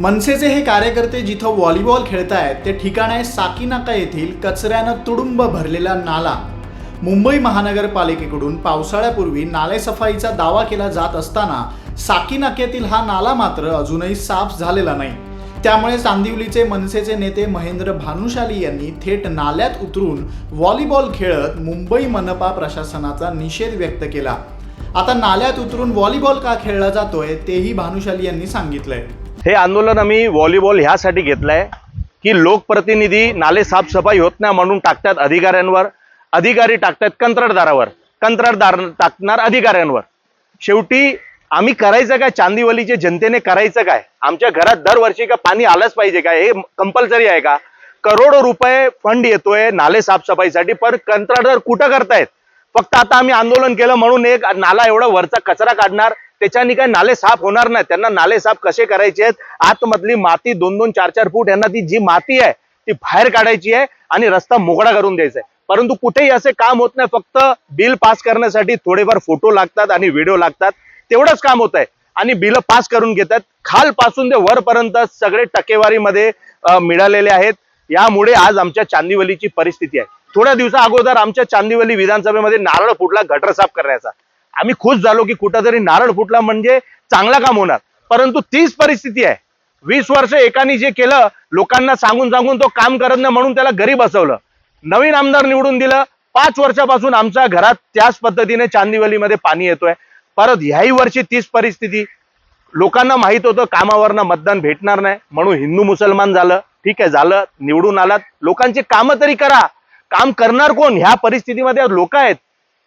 मनसेचे हे कार्यकर्ते जिथं व्हॉलीबॉल खेळत आहेत ते ठिकाण आहे साकीनाका येथील कचऱ्यानं तुडुंब भरलेला नाला. मुंबई महानगरपालिकेकडून पावसाळ्यापूर्वी नालेसफाईचा दावा केला जात असताना साकीनाक्यातील हा नाला मात्र अजूनही साफ झालेला नाही. त्यामुळे चांदिवलीचे मनसेचे नेते महेंद्र भानुशाली यांनी थेट नाल्यात उतरून व्हॉलीबॉल खेळत मुंबई मनपा प्रशासनाचा निषेध व्यक्त केला. आता नाल्यात उतरून व्हॉलीबॉल का खेळला जातोय तेही भानुशाली यांनी सांगितलंय. हे आंदोलन आम्ही व्हॉलीबॉल ह्यासाठी घेतलंय की लोकप्रतिनिधी नाले साफसफाई होत नाही म्हणून टाकतात अधिकाऱ्यांवर. अधिकारी टाकतात कंत्राटदारावर. कंत्राटदार टाकणार अधिकाऱ्यांवर. शेवटी आम्ही करायचं काय? चांदीवलीच्या जनतेने करायचं काय? आमच्या घरात दरवर्षी का पाणी आलंच पाहिजे काय? हे कंपल्सरी आहे का? करोडो रुपये फंड येतोय नाले साफसफाईसाठी पण कंत्राटदार कुठं करतायत? फक्त आता आम्ही आंदोलन केलं म्हणून एक नाला एवढा वरचा कचरा काढणार त्याच्यानी काय नाले साफ होणार नाही. त्यांना नाले साफ कसे करायचे आहेत? आतमधली माती दोन दोन चार चार फूट यांना ती जी माती आहे ती बाहेर काढायची आहे आणि रस्ता मोकळा करून द्यायचा आहे. परंतु कुठेही असे काम होत नाही. फक्त बिल पास करण्यासाठी थोडेफार फोटो लागतात आणि व्हिडिओ लागतात. तेवढंच काम होत आहे. आणि बिल पास करून घेतात खालपासून ते वरपर्यंत सगळे टक्केवारीमध्ये मिळालेले आहेत. यामुळे आज आमच्या चांदिवलीची परिस्थिती आहे. थोड्या दिवसा अगोदर आमच्या चांदिवली विधानसभेमध्ये नारळ फुटला गटर साफ करण्याचा. आम्ही खुश झालो की कुठंतरी नारळ फुटला म्हणजे चांगला काम होणार. परंतु तीच परिस्थिती आहे. वीस वर्ष एकाने जे केलं लोकांना सांगून सांगून तो काम करत नाही म्हणून त्याला घरी बसवलं. नवीन आमदार निवडून दिलं. पाच वर्षापासून आमच्या घरात त्याच पद्धतीने चांदीवलीमध्ये पाणी येतोय. परत ह्याही वर्षी तीच परिस्थिती. लोकांना माहीत होतं कामावरनं मतदान भेटणार नाही. म्हणून हिंदू मुसलमान झालं. ठीक आहे झालं. निवडून आलात. लोकांची कामं तरी करा. काम करणार कोण? ह्या परिस्थितीमध्ये लोक आहेत.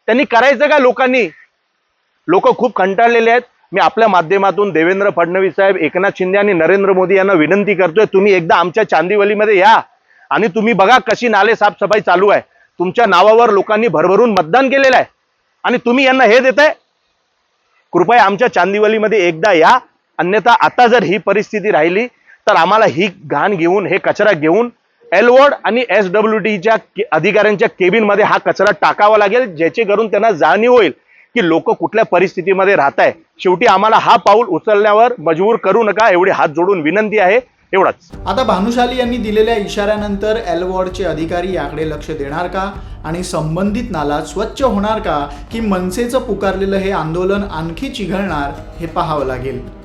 त्यांनी करायचं का लोकांनी? लोक खूप कंटाळलेले आहेत. मी आपल्या माध्यमातून देवेंद्र फडणवीस साहेब एकनाथ शिंदे आणि नरेंद्र मोदी यांना विनंती करतोय तुम्ही एकदा आमच्या चांदिवलीमध्ये या आणि तुम्ही बघा कशी नाले साफसफाई चालू आहे. तुमच्या नावावर लोकांनी भरभरून मतदान केलेलं आहे. आणि तुम्ही यांना हे देताय? कृपया आमच्या चांदिवलीमध्ये एकदा या. अन्यथा आता जर ही परिस्थिती राहिली तर आम्हाला ही घाण घेऊन हे कचरा घेऊन एलवॉर्ड आणि एस डब्ल्यू टीच्या अधिकाऱ्यांच्या केबिनमध्ये हा कचरा टाकावा लागेल ज्याचे करून त्यांना जाणीव होईल. की लोक कुठल्या परिस्थितीमध्ये राहत आहे शेवटी आम्हाला हा पाऊल उचलण्यावर मजबूर करू नका एवढी हात जोडून विनंती आहे. एवढाच. आता भानुशाली यांनी दिलेल्या इशाऱ्यानंतर एल वॉर्डचे अधिकारी याकडे लक्ष देणार का? आणि संबंधित नाला स्वच्छ होणार का? की मनसेचं पुकारलेलं हे आंदोलन आणखी चिघळणार हे पाहावं लागेल.